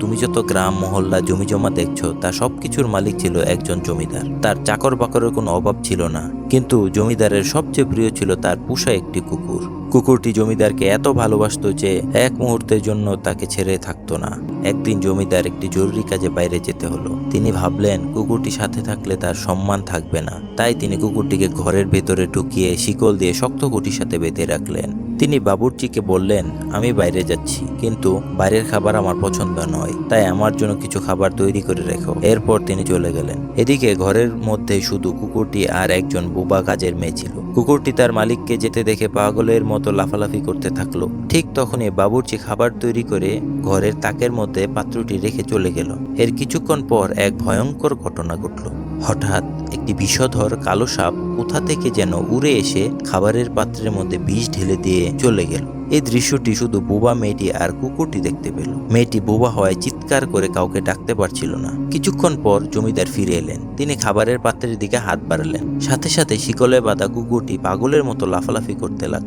তুমি যত গ্রাম, মহল্লা জমি জমা দেখছ, তা সবকিছুর মালিক ছিল একজন জমিদার। তার চাকর বাকরের কোনো অভাব ছিল না। কিন্তু জমিদারের সবচেয়ে প্রিয় ছিল তার পোষা একটি কুকুর। কুকুরটি জমিদারকে এত ভালোবাসতো যে এক মুহূর্তের জন্য তাকে ছেড়ে থাকতো না। একদিন জমিদার একটি জরুরি কাজে বাইরে যেতে হলো। তিনি ভাবলেন, কুকুরটি সাথে থাকলে তার সম্মান থাকবে না। তাই তিনি কুকুরটিকে ঘরের ভেতরে ঢুকিয়ে শিকল দিয়ে শক্ত কুটির সাথে বেঁধে রাখলেন। তিনি বাবুর্চিকে বললেন, আমি বাইরে যাচ্ছি, কিন্তু বাইরের খাবার আমার পছন্দ নয়, তাই আমার জন্য কিছু খাবার তৈরি করে রেখো। এরপর তিনি চলে গেলেন। এদিকে ঘরের মধ্যে শুধু কুকুরটি আর একজন বোবা কাজের মেয়ে ছিল। কুকুরটি তার মালিককে যেতে দেখে পাগলের মতো লাফালাফি করতে থাকল। ঠিক তখনই বাবুর্চি খাবার তৈরি করে ঘরের তাকের মধ্যে পাত্রটি রেখে চলে গেল। এর কিছুক্ষণ পর এক ভয়ঙ্কর ঘটনা ঘটল। হঠাৎ একটি বিষধর কালো সাপ কোথা থেকে যেন উড়ে এসে খাবারের পাত্রের মধ্যে বিষ ঢেলে দিয়ে চলে গেল। এই দৃশ্যটি শুধু বোবা মেয়েটি আর কুকুরটি দেখতে পেল। মেয়েটি বোবা হওয়ায় চিৎকার করে কাউকে ডাকতে পারছিল না। কিছুক্ষণ পর জমিদার ফিরে এলেন। তিনি খাবারের পাত্রের দিকে হাত বাড়ালেন। সাথে সাথে শিকলে বাঁধা কুকুরটি পাগলের মতো লাফালাফি করতে লাগল।